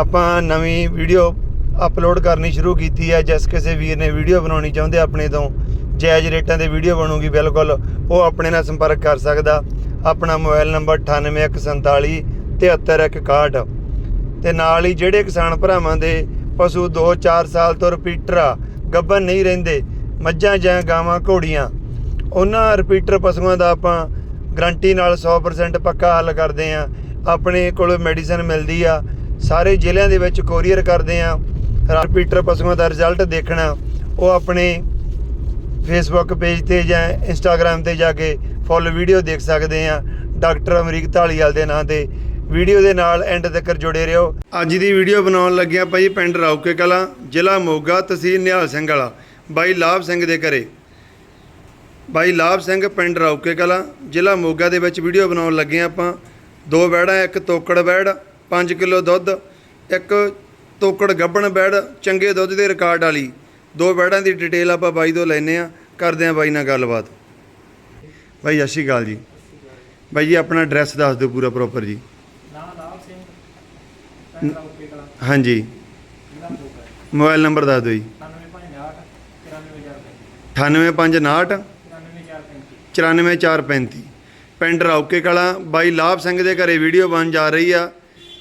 ਆਪਾਂ ਨਵੀਂ video upload ਕਰਨੀ ਸ਼ੁਰੂ ਕੀਤੀ ਹੈ, ਜਿਸ ਕਿਸੇ ਵੀਰ ਨੇ ਵੀਡੀਓ ਬਣਾਉਣੀ ਚਾਹੁੰਦੇ ਆਪਣੇ ਤੋਂ, ਜਾਇਜ਼ ਰੇਟਾਂ ਤੇ ਵੀਡੀਓ ਬਣੂਗੀ, ਬਿਲਕੁਲ ਉਹ ਆਪਣੇ ਨਾਲ ਸੰਪਰਕ ਕਰ ਸਕਦਾ। ਆਪਣਾ ਮੋਬਾਈਲ ਨੰਬਰ 9814 73161 ਤੇ ਨਾਲ ਹੀ ਜਿਹੜੇ ਕਿਸਾਨ ਭਰਾਵਾਂ ਦੇ ਪਸ਼ੂ 2-4 ਸਾਲ ਤੋਂ ਰਿਪੀਟਰ ਆ, ਗੱਭਣ ਨਹੀਂ ਰਹਿੰਦੇ, ਮੱਝਾਂ ਜਾਂ ਗਾਵਾਂ ਘੋੜੀਆਂ, ਉਹਨਾਂ ਰਿਪੀਟਰ ਪਸ਼ੂਆਂ ਦਾ ਆਪਾਂ ਗਰੰਟੀ ਨਾਲ 100% ਪੱਕਾ ਹੱਲ ਕਰਦੇ ਆ ਆਪਣੇ ਕੋਲ ਮੈਡੀਸਨ ਮਿਲਦੀ ਆ ਸਾਰੇ ਜ਼ਿਲ੍ਹਿਆਂ ਦੇ ਵਿੱਚ ਕੋਰੀਅਰ ਕਰਦੇ ਆ ਰਿਪੀਟਰ ਪਸ਼ੂਆਂ ਦਾ ਰਿਜ਼ਲਟ ਦੇਖਣਾ, ਉਹ ਆਪਣੇ ਫੇਸਬੁੱਕ ਪੇਜ ਤੇ ਜਾਂ ਇੰਸਟਾਗ੍ਰam ਤੇ ਜਾ ਕੇ ਫੁੱਲ ਵੀਡੀਓ ਦੇਖ ਸਕਦੇ ਆ। ਡਾਕਟਰ ਅਮਰੀਕ ਢਾਲੀਵਾਲ ਦੇ ਨਾਂ ਤੇ ਵੀਡੀਓ ਦੇ ਨਾਲ ਐਂਡ ਤੱਕ ਜੁੜੇ ਰਹੋ। ਅੱਜ ਦੀ ਵੀਡੀਓ ਬਣਾਉਣ ਲੱਗਿਆ ਭਾਈ ਪਿੰਡ ਰੌਕੇ ਕਲਾਂ, ਜ਼ਿਲ੍ਹਾ ਮੋਗਾ, ਤਹਿਸੀਲ ਨਿਹਾਲ ਸਿੰਘ ਵਾਲਾ, ਬਾਈ ਲਾਭ ਸਿੰਘ ਦੇ ਘਰੇ। ਬਾਈ ਲਾਭ ਸਿੰਘ, ਪਿੰਡ ਰੌਕੇ ਕਲਾਂ, ਜ਼ਿਲ੍ਹਾ ਮੋਗਾ ਦੇ ਵਿੱਚ ਵੀਡੀਓ ਬਣਾਉਣ ਲੱਗੇ ਹਾਂ ਆਪਾਂ। ਦੋ ਬੈੜਾਂ ਇੱਕ ਤੋਕੜ ਬੈੜ 5 ਕਿਲੋ ਦੁੱਧ ਇੱਕ ਤੋਕੜ ਗੱਬਣ ਬੈੜ ਚੰਗੇ ਦੁੱਧ ਦੇ ਰਿਕਾਰਡ ਵਾਲੀ। ਦੋ ਬੈੜਾਂ ਦੀ ਡਿਟੇਲ ਆਪਾਂ ਬਾਈ ਤੋਂ ਲੈਨੇ ਆ ਕਰਦੇ ਆ ਬਾਈ ਨਾਲ ਗੱਲਬਾਤ। ਬਾਈ ਸਤਿ ਸ਼੍ਰੀ ਅਕਾਲ ਜੀ। ਬਾਈ ਜੀ ਆਪਣਾ ਐਡਰੈਸ ਦੱਸ ਦਿਓ ਪੂਰਾ ਪ੍ਰੋਪਰ ਜੀ। ਸਿੰਘ ਹਾਂਜੀ। ਮੋਬਾਈਲ ਨੰਬਰ ਦੱਸ ਦਿਓ ਜੀ। 9558 98559 94035 94435 94435 ਪਿੰਡ ਰੌਕੇ ਕਲਾਂ। ਬਾਈ ਲਾਭ ਸਿੰਘ ਦੇ ਘਰੇ ਵੀਡੀਓ ਬਣ ਜਾ ਰਹੀ ਆ।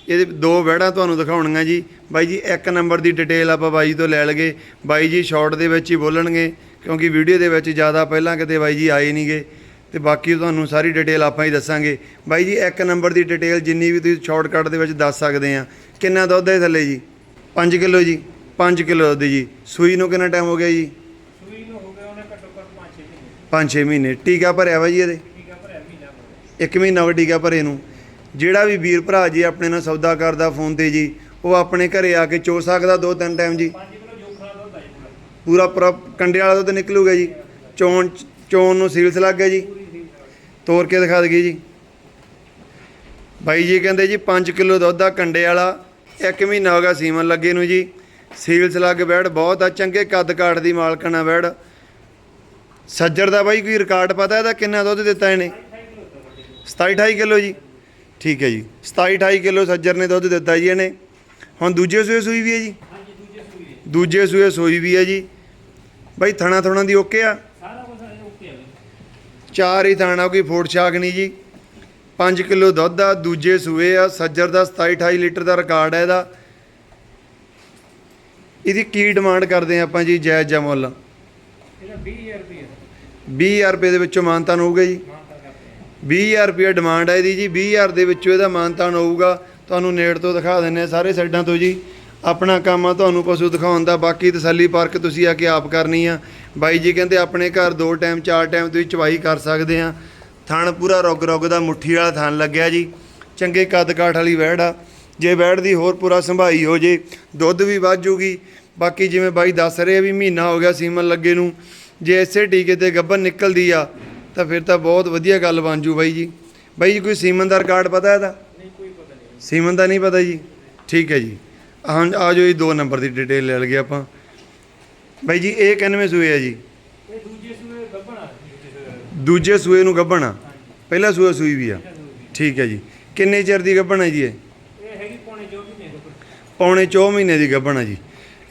ਇਹਦੇ ਦੋ ਵਹਿੜਾਂ ਤੁਹਾਨੂੰ ਦਿਖਾਉਣੀਆਂ ਜੀ। ਬਾਈ ਜੀ ਇੱਕ ਨੰਬਰ ਦੀ ਡਿਟੇਲ ਆਪਾਂ ਬਾਈ ਤੋਂ ਲੈ ਲਗੇ। ਬਾਈ ਜੀ ਸ਼ਾਰਟ ਦੇ ਵਿੱਚ ਹੀ ਬੋਲਣਗੇ ਕਿਉਂਕਿ ਵੀਡੀਓ ਦੇ ਵਿੱਚ ਜ਼ਿਆਦਾ ਪਹਿਲਾਂ ਕਿਤੇ ਬਾਈ ਜੀ ਆਏ ਨਹੀਂਗੇ ਤੇ ਬਾਕੀ ਤੁਹਾਨੂੰ ਸਾਰੀ ਡਿਟੇਲ ਆਪਾਂ ਹੀ ਦੱਸਾਂਗੇ। ਬਾਈ ਜੀ ਇੱਕ ਨੰਬਰ ਦੀ ਡਿਟੇਲ ਜਿੰਨੀ ਵੀ ਤੁਸੀਂ ਸ਼ਾਰਟਕਟ ਦੇ ਵਿੱਚ ਦੱਸ ਸਕਦੇ ਆ। ਕਿੰਨਾ ਦੁੱਧ ਹੈ ਥੱਲੇ ਜੀ? 5 ਕਿਲੋ ਜੀ। 5 ਕਿਲੋ ਦੁੱਧ ਜੀ। ਸੂਈ ਨੂੰ ਕਿੰਨਾ ਟਾਈਮ ਹੋ ਗਿਆ ਜੀ? ਸੂਈ ਨੂੰ ਹੋ ਗਏ ਉਹਨੇ ਘੱਟੋ ਘੱਟ 5-6 5-6 ਮਹੀਨੇ। ਮਹੀਨੇ। ਟੀਕਾ ਭਰਿਆ ਵਾ ਜੀ ਇਹਦੇ? ਟੀਕਾ ਭਰਿਆ ਮਹੀਨਾ ਭਰਿਆ ਇੱਕ ਮਹੀਨਾ ਵਾ ਟੀਕਾ ਭਰੇ ਨੂੰ। ਜਿਹੜਾ ਵੀ ਵੀਰ ਭਰਾ ਜੀ ਆਪਣੇ ਨਾਲ ਸੌਦਾ ਕਰਦਾ ਫੋਨ ਤੇ ਜੀ, ਉਹ ਆਪਣੇ ਘਰੇ ਆ ਕੇ ਚੋ ਸਕਦਾ ਦੋ ਤਿੰਨ ਟਾਈਮ ਜੀ। ਪੂਰਾ ਪੂਰਾ ਕੰਡੇ ਵਾਲਾ ਦੁੱਧ ਨਿਕਲੂਗਾ ਜੀ। ਚੋਣ ਚੋਣ ਨੂੰ ਸੀਲਸ ਲੱਗ ਗਿਆ ਜੀ। ਪੂਰੀ ਤੋੜ ਕੇ ਦਿਖਾ ਦਈਏ ਜੀ। ਬਾਈ ਜੀ ਕਹਿੰਦੇ ਜੀ 5 ਕਿਲੋ ਦੁੱਧ ਆ ਕੰਡੇ ਵਾਲਾ। ਇੱਕ ਮਹੀਨਾ ਹੋ ਗਿਆ ਸੀਮਨ ਲੱਗੇ ਨੂੰ ਜੀ। ਸੀਲਸ ਲੱਗ ਬੈੜ ਬਹੁਤ ਆ, ਚੰਗੇ ਕੱਦ ਕਾਟ ਦੀ ਮਾਲਕਣ ਆ ਬੈੜ ਸੱਜਰ ਦਾ ਬਾਈ ਕੋਈ ਰਿਕਾਰਡ ਪਤਾ ਇਹਦਾ ਕਿੰਨਾ ਦੁੱਧ ਦਿੱਤਾ ਇਹਨੇ? 27 28 ਕਿਲੋ ਜੀ। ਠੀਕ ਹੈ ਜੀ। 27 28 ਕਿਲੋ ਸੱਜਰ ਨੇ ਦੁੱਧ ਦਿੱਤਾ ਜੀ ਇਹਨੇ। ਹੁਣ ਦੂਜੇ ਸੂਏ ਸੂਈ ਵੀ ਹੈ ਜੀ? ਹਾਂਜੀ ਦੂਜੇ ਹੈ। ਦੂਜੇ ਸੂਏ ਸੂਈ ਵੀ ਹੈ ਜੀ। ਬਾਈ ਥਣਾ ਥਣਾ ਦੀ ਓਕੇ ਆ? ਸਾਰਾ ਕੁਝ ਓਕੇ ਹੈ ਜੀ। ਚਾਰ ਹੀ ਥਾਣਾ ਕੋਈ ਫੋੜ ਛਾਕ ਨਹੀਂ ਜੀ। 5 ਕਿਲੋ ਦੁੱਧ ਆ ਦੂਜੇ ਸੂਏ ਆ। ਸੱਜਰ ਦਾ 27 28 ਲੀਟਰ ਦਾ ਰਿਕਾਰਡ ਹੈ ਇਹਦਾ। ਇਹਦੀ ਕੀ ਡਿਮਾਂਡ ਕਰਦੇ ਆ ਆਪਾਂ ਜੀ ਜਾਇਜ਼ ਜਾਂ ਮੁੱਲ? ਇਹਦਾ 20000 ਰੁਪਏ 20000 ਰੁਪਏ ਦੇ ਵਿੱਚੋਂ ਮਾਨਤਾਨ ਹੋਊਗਾ ਜੀ। ਮਾਨਤਾ 20000 ਰੁਪਏ ਡਿਮਾਂਡ ਹੈ ਇਹਦੀ ਜੀ 20000 ਦੇ ਵਿੱਚੋਂ ਇਹਦਾ ਮਾਨਤਾਨ ਹੋਊਗਾ। ਤੁਹਾਨੂੰ ਨੇੜ ਤੋਂ ਦਿਖਾ ਦਿੰਨੇ ਆ ਸਾਰੇ ਸਾਈਡਾਂ ਤੋਂ ਜੀ। ਆਪਣਾ ਕੰਮ ਆ, ਤੁਹਾਨੂੰ ਪਸ਼ੂ ਦਿਖਾਉਣ ਦਾ, ਬਾਕੀ ਤਸੱਲੀ ਪਾਰਕ ਤੁਸੀਂ ਆ ਕੇ ਆਪ ਕਰਨੀ ਆ। ਬਾਈ ਜੀ ਕਹਿੰਦੇ ਆਪਣੇ ਘਰ ਦੋ ਟਾਈਮ ਚਾਰ ਟਾਈਮ ਤੁਸੀਂ ਚਵਾਈ ਕਰ ਸਕਦੇ ਆ। ਥਣ ਪੂਰਾ ਰੁੱਗ ਰੁੱਗ ਦਾ ਮੁੱਠੀ ਵਾਲਾ ਥਣ ਲੱਗਿਆ ਜੀ। ਚੰਗੇ ਕੱਦ ਕਾਠ ਵਾਲੀ ਵਹਿੜ ਆ। ਜੇ ਵਹਿੜ ਦੀ ਹੋਰ ਪੂਰਾ ਸੰਭਾਈ ਹੋ ਜੇ, ਦੁੱਧ ਵੀ ਵੱਧ ਜੂਗੀ। ਬਾਕੀ ਜਿਵੇਂ ਬਾਈ ਦੱਸ ਰਹੇ ਆ ਵੀ ਮਹੀਨਾ ਹੋ ਗਿਆ ਸੀਮਨ ਲੱਗੇ ਨੂੰ। ਜੇ ਇਸੇ ਟੀਕੇ ਤੇ ਗੱਭਰ ਨਿਕਲਦੀ ਆ ਤਾਂ ਫਿਰ ਤਾਂ ਬਹੁਤ ਵਧੀਆ ਗੱਲ ਬਣ ਜੂ ਬਾਈ ਜੀ। ਬਾਈ ਜੀ ਕੋਈ ਸੀਮਨ ਦਾ ਰਿਕਾਰਡ ਪਤਾ ਇਹਦਾ? ਨਹੀਂ ਕੋਈ ਪਤਾ ਨਹੀਂ। ਸੀਮਨ ਦਾ ਨਹੀਂ ਪਤਾ ਜੀ? ਠੀਕ ਹੈ ਜੀ। ਹਾਂ ਆ ਜਾਓ ਜੀ ਦੋ ਨੰਬਰ ਦੀ ਡਿਟੇਲ ਲੈ ਲਈਏ ਆਪਾਂ। ਬਾਈ ਜੀ ਇਹ ਕਿੰਨਵੇਂ ਸੂਏ ਆ ਜੀ? ਇਹ ਦੂਜੇ ਸੂਏ ਗੱਭਣਾ ਦੂਜੇ ਸੂਏ ਦੂਜੇ ਸੂਏ ਨੂੰ ਗੱਭਣ? ਆ ਪਹਿਲਾ ਸੂਆ ਸੂਈ ਵੀ ਆ। ਠੀਕ ਹੈ ਜੀ। ਕਿੰਨੇ ਚਿਰ ਦੀ ਗੱਭਣ ਹੈ ਜੀ ਇਹ? ਇਹ ਹੈਗੀ ਪੌਣੇ ਜੋ ਵੀ ਨਹੀਂ ਦੋ ਪੌਣੇ 4 ਮਹੀਨੇ ਦੀ ਗੱਭਣ ਆ ਜੀ।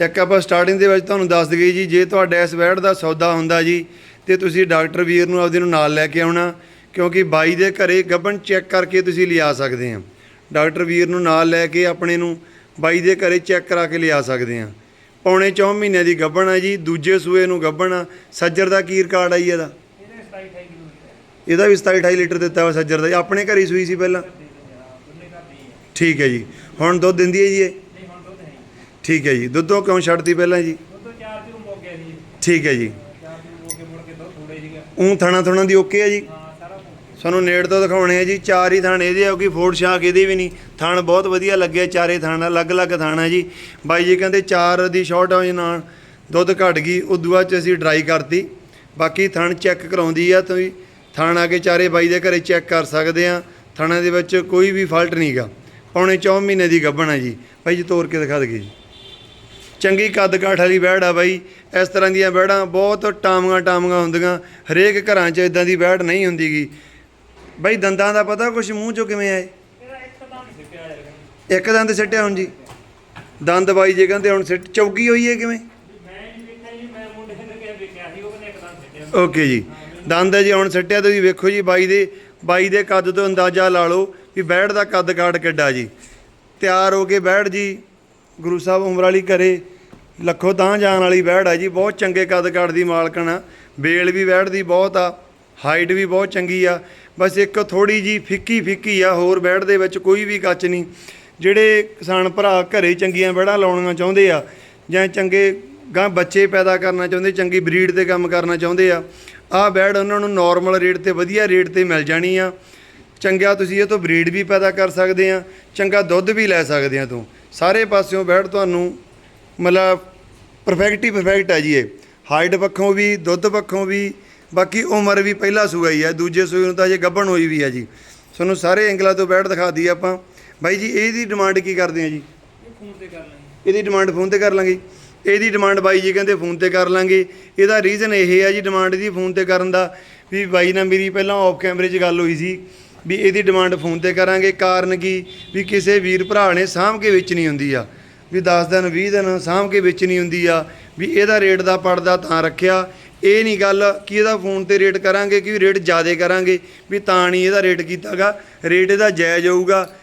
ਇੱਕ ਆਪਾਂ ਸਟਾਰਟਿੰਗ ਦੇ ਵਿੱਚ ਤੁਹਾਨੂੰ ਦੱਸ ਦਈਏ ਜੀ ਜੇ ਤੁਹਾਡਾ ਇਸ ਵੈੜ ਦਾ ਸੌਦਾ ਹੁੰਦਾ ਜੀ ਤੇ ਤੁਸੀਂ ਡਾਕਟਰ ਵੀਰ ਨੂੰ ਆਪਦੇ ਨੂੰ ਨਾਲ ਲੈ ਕੇ ਆਉਣਾ ਕਿਉਂਕਿ ਬਾਈ ਦੇ ਘਰੇ ਗੱਭਣ ਚੈੱਕ ਕਰਕੇ ਤੁਸੀਂ ਲਿਆ ਸਕਦੇ ਆ। ਡਾਕਟਰ ਵੀਰ ਨੂੰ ਨਾਲ ਲੈ ਕੇ ਆਪਣੇ ਨੂੰ ਬਾਈ ਦੇ ਘਰੇ ਚੈੱਕ ਕਰਾ ਕੇ ਲਿਆ ਸਕਦੇ ਆ। ਪੌਣੇ 4 ਮਹੀਨੇ ਦੀ ਗੱਭਣ ਆ ਜੀ ਦੂਜੇ ਸੂਏ ਨੂੰ ਗੱਭਣ ਆ। ਸੱਜਰ ਦਾ ਕੀ ਰਿਕਾਰਡ ਆ ਜੀ ਇਹਦਾ? ਇਹਦੇ 27 28 ਕਿਲੋ ਲੀਟਰ ਇਹਦਾ ਵੀ 27 28 ਲੀਟਰ ਦਿੱਤਾ ਵਾ ਸੱਜਰ ਦਾ। ਆਪਣੇ ਘਰੇ ਹੀ ਸੂਈ ਸੀ ਪਹਿਲਾਂ? ਠੀਕ ਹੈ ਜੀ। ਹੁਣ ਦੁੱਧ ਦਿੰਦੀ ਹੈ ਜੀ ਇਹ? ਨਹੀਂ ਹੁਣ ਦੁੱਧ ਨਹੀਂ। ਠੀਕ ਹੈ ਜੀ। ਦੁੱਧੋਂ ਕਿਉਂ ਛੱਡਤੀ ਪਹਿਲਾਂ ਜੀ? ਦੁੱਧ ਚਾਰ ਕਿਲੋ ਮੁੱਕ ਗਿਆ ਜੀ। ਠੀਕ ਹੈ ਜੀ ਚਾਰ ਕਿਲੋ ਮੁੱਕ ਕੇ ਮੁੜ ਕੇ ਦੁੱਧ ਥੋੜੇ ਸੀਗਾ ਉਹ ਥਾਣਾ ਥਣਾ ਦੀ ਓਕੇ ਹੈ ਜੀ। ਸਾਨੂੰ ਨੇੜ ਤੋਂ ਦਿਖਾਉਣੇ ਆ ਜੀ, ਚਾਰ ਹੀ ਥਾਣ ਇਹਦੇ ਆ ਕਿ ਫੋੜ ਸ਼ਾਕ ਇਹਦੀ ਵੀ ਨਹੀਂ। ਥਾਣ ਬਹੁਤ ਵਧੀਆ ਲੱਗਿਆ, ਚਾਰੇ ਥਾਣ, ਅਲੱਗ-ਅਲੱਗ ਥਾਣ ਹੈ ਜੀ। ਬਾਈ ਜੀ ਕਹਿੰਦੇ ਚਾਰ ਦੀ ਸ਼ਾਰਟ ਹੋ ਨਾਲ ਦੁੱਧ ਘਟ ਗਈ, ਉਦੋਂ ਬਾਅਦ ਚ ਅਸੀਂ ਡਰਾਈ ਕਰਤੀ। ਬਾਕੀ ਥਣ ਚੈੱਕ ਕਰਾਉਂਦੀ ਆ, ਤੁਸੀਂ ਥਾਣ ਆ ਕੇ ਚਾਰੇ ਬਾਈ ਦੇ ਘਰੇ ਚੈੱਕ ਕਰ ਸਕਦੇ ਆ। ਥਾਣਾ ਦੇ ਵਿੱਚ ਕੋਈ ਵੀ ਫਾਲਟ ਨਹੀਂਗਾ ਪੌਣੇ 4 ਮਹੀਨੇ ਦੀ ਗੱਭਣ ਹੈ ਜੀ। ਬਾਈ ਜੀ ਤੋਰ ਕੇ ਦਿਖਾ ਦਈਏ ਜੀ। ਚੰਗੀ ਕੱਦ ਕਾਠ ਵਾਲੀ ਵਹਿੜ ਆ ਬਾਈ। ਇਸ ਤਰ੍ਹਾਂ ਦੀਆਂ ਵਹਿੜਾਂ ਬਹੁਤ ਟਾਮੀਆਂ ਟਾਮੀਆਂ ਹੁੰਦੀਆਂ। ਹਰੇਕ ਘਰਾਂ 'ਚ ਇਦਾਂ ਦੀ ਵਹਿੜ ਨਹੀਂ ਹੁੰਦੀਗੀ। ਬਾਈ, ਦੰਦਾਂ ਦਾ ਪਤਾ ਕੁਛ ਮੂੰਹ 'ਚੋਂ ਕਿਵੇਂ ਆਏ? ਇੱਕ ਦੰਦ ਸਿੱਟਿਆ ਹੁਣ ਜੀ। ਦੰਦ ਬਾਈ ਜੇ ਕਹਿੰਦੇ ਹੁਣ ਸਿੱਟ ਚੌਕੀ ਹੋਈ ਹੈ ਕਿਵੇਂ? ਓਕੇ ਜੀ। ਦੰਦ ਹੈ ਜੀ ਹੁਣ ਸਿੱਟਿਆ ਤੁਸੀਂ ਵੇਖੋ ਜੀ ਬਾਈ ਦੇ ਬਾਈ ਦੇ ਕੱਦ ਤੋਂ ਅੰਦਾਜ਼ਾ ਲਾ ਲਓ ਵੀ ਬੈੜ ਦਾ ਕੱਦ ਕਾਠ ਕਿੱਡਾ ਜੀ। ਤਿਆਰ ਹੋ ਕੇ ਬੈੜ ਜੀ। ਗੁਰੂ ਸਾਹਿਬ ਉਮਰ ਵਾਲੀ ਘਰੇ ਲੱਖੋ ਤਾਂ ਜਾਣ ਵਾਲੀ ਬੈੜ ਆ ਜੀ, ਬਹੁਤ ਚੰਗੇ ਕੱਦ ਕਾਠ ਦੀ ਮਾਲਕਣ ਆ ਬੇਲ ਵੀ ਬੈੜ ਦੀ ਬਹੁਤ ਆ, ਹਾਈਟ ਵੀ ਬਹੁਤ ਚੰਗੀ ਆ। ਬਸ ਇੱਕ ਥੋੜੀ ਜੀ ਫਿੱਕੀ ਫਿੱਕੀ ਆ, ਹੋਰ ਬੈੜ ਦੇ ਵਿੱਚ ਕੋਈ ਵੀ ਕੱਚ ਨਹੀਂ। ਜਿਹੜੇ ਕਿਸਾਨ ਭਰਾ ਘਰੇ ਚੰਗੀਆਂ ਬੈੜਾਂ ਲਾਉਣੀਆਂ ਚਾਹੁੰਦੇ ਆ, ਜਾਂ ਚੰਗੇ ਗਾਂ ਬੱਚੇ ਪੈਦਾ ਕਰਨਾ ਚਾਹੁੰਦੇ, ਚੰਗੀ ਬਰੀਡ ਤੇ ਕੰਮ ਕਰਨਾ ਚਾਹੁੰਦੇ ਆ, ਆਹ ਬੈੜ ਉਹਨਾਂ ਨੂੰ ਨਾਰਮਲ ਰੇਟ ਤੇ, ਵਧੀਆ ਰੇਟ ਤੇ ਮਿਲ ਜਾਣੀ ਆ। ਚੰਗਾ ਤੁਸੀਂ ਇਹ ਤੋਂ ਬਰੀਡ ਵੀ ਪੈਦਾ ਕਰ ਸਕਦੇ ਆ, ਚੰਗਾ ਦੁੱਧ ਵੀ ਲੈ ਸਕਦੇ ਆ ਤੋਂ। ਸਾਰੇ ਪਾਸਿਓਂ ਬੈੜ ਤੁਹਾਨੂੰ ਮਤਲਬ ਪਰਫੈਕਟ ਹੀ ਪਰਫੈਕਟ ਹੈ ਜੀ ਇਹ। ਹਾਈਟ ਪੱਖੋਂ ਵੀ ਦੁੱਧ ਪੱਖੋਂ ਵੀ ਬਾਕੀ ਉਮਰ ਵੀ ਪਹਿਲਾ ਸੂਆ ਹੀ ਹੈ ਦੂਜੇ ਸੂਏ ਨੂੰ ਤਾਂ ਅਜੇ ਗੱਭਣ ਹੋਈ ਵੀ ਹੈ ਜੀ। ਤੁਹਾਨੂੰ ਸਾਰੇ ਐਂਗਲਾਂ ਤੋਂ ਬੈੜ ਦਿਖਾ ਦਈਏ ਆਪਾਂ। ਬਾਈ ਜੀ ਇਹਦੀ ਡਿਮਾਂਡ ਕੀ ਕਰਦੇ ਆ ਜੀ? ਇਹ ਫੋਨ ਤੇ ਕਰ ਲਾਂਗੇ। ਇਹਦੀ ਡਿਮਾਂਡ ਫੋਨ ਤੇ ਕਰ ਲਾਂਗੇ। ਇਹਦੀ ਡਿਮਾਂਡ ਬਾਈ ਜੀ ਕਹਿੰਦੇ ਫੋਨ ਤੇ ਕਰ ਲਾਂਗੇ। ਇਹਦਾ ਰੀਜ਼ਨ ਇਹ ਹੈ ਜੀ ਡਿਮਾਂਡ ਦੀ ਫੋਨ ਤੇ ਕਰਨ ਦਾ ਵੀ ਬਾਈ ਨਾਲ ਮੇਰੀ ਪਹਿਲਾਂ ਆਫ ਕੈਮਰੇ 'ਚ ਗੱਲ ਹੋਈ ਸੀ। ਵੀ ਇਹਦੀ ਡਿਮਾਂਡ ਫੋਨ ਤੇ ਕਰਾਂਗੇ। ਕਾਰਨ ਕੀ? ਵੀ ਕਿਸੇ ਵੀਰ ਭਰਾ ਨੇ ਸਾਂਭ ਕੇ ਵੇਚਣੀ ਹੁੰਦੀ ਆ। ਵੀ 10 ਦਿਨ 20 ਦਿਨ ਸਾਂਭ ਕੇ ਵੇਚਣੀ ਹੁੰਦੀ ਆ। ਵੀ ਇਹਦਾ ਰੇਟ ਦਾ ਪੜਦਾ ਤਾਂ ਰੱਖਿਆ। ਇਹ ਨਹੀਂ ਗੱਲ ਕਿ ਇਹਦਾ ਫੋਨ ਤੇ ਰੇਟ ਕਰਾਂਗੇ ਕਿ ਰੇਟ ਜ਼ਿਆਦਾ ਕਰਾਂਗੇ। ਵੀ ਤਾਂ ਨਹੀਂ ਇਹਦਾ ਰੇਟ ਕੀਤਾਗਾ। ਰੇਟ ਇਹਦਾ ਜਾਇਜ਼ ਹੋਊਗਾ।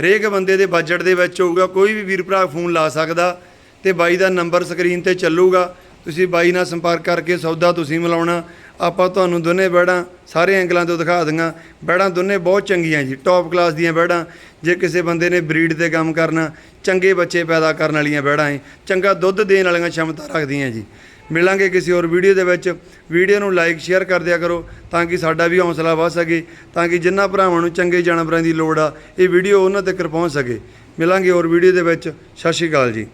ਹਰੇਕ ਬੰਦੇ ਦੇ ਬਜਟ ਦੇ ਵਿੱਚ ਹੋਊਗਾ। ਕੋਈ ਵੀ ਵੀਰ ਭਰਾ ਫੋਨ ਲਾ ਸਕਦਾ ਤੇ ਬਾਈ ਦਾ ਨੰਬਰ ਸਕਰੀਨ ਤੇ ਚੱਲੂਗਾ। ਤੁਸੀਂ ਬਾਈ ਨਾਲ ਸੰਪਰਕ ਕਰਕੇ ਸੌਦਾ ਤੁਸੀਂ ਮਿਲਾਉਣਾ, ਆਪਾਂ ਤੁਹਾਨੂੰ ਦੋਨੇ ਬੈੜਾਂ ਸਾਰੇ ਐਂਗਲਾਂ ਤੋਂ ਦਿਖਾ ਦਾਂਗਾ। ਬੈੜਾਂ ਦੋਨੇ ਬਹੁਤ ਚੰਗੀਆਂ ਜੀ ਟੌਪ ਕਲਾਸ ਦੀਆਂ ਬੈੜਾਂ। ਜੇ ਕਿਸੇ ਬੰਦੇ ਨੇ ਬਰੀਡ ਤੇ ਕੰਮ ਕਰਨਾ, ਚੰਗੇ ਬੱਚੇ ਪੈਦਾ ਕਰਨ ਵਾਲੀਆਂ ਬੈੜਾਂ ਹੈ ਚੰਗਾ ਦੁੱਧ ਦੇਣ ਵਾਲੀਆਂ ਸ਼ਮਤਾ ਰੱਖਦੀਆਂ ਜੀ। ਮਿਲਾਂਗੇ ਕਿਸੇ ਹੋਰ ਵੀਡੀਓ ਦੇ ਵਿੱਚ। ਵੀਡੀਓ ਨੂੰ ਲਾਈਕ ਸ਼ੇਅਰ ਕਰ ਦਿਆ ਕਰੋ ਤਾਂ ਕਿ ਸਾਡਾ ਵੀ ਹੌਸਲਾ ਵੱਧ ਸਕੇ, ਤਾਂ ਕਿ ਜਿੰਨਾ ਭਰਾਵਾਂ ਨੂੰ ਚੰਗੇ ਜਾਨਵਰਾਂ ਦੀ ਲੋੜ ਆ, ਇਹ ਵੀਡੀਓ ਉਹਨਾਂ ਤੱਕ ਪਹੁੰਚ ਸਕੇ। ਮਿਲਾਂਗੇ ਹੋਰ ਵੀਡੀਓ ਦੇ ਵਿੱਚ। ਸਤਿ ਸ਼੍ਰੀ ਅਕਾਲ ਜੀ।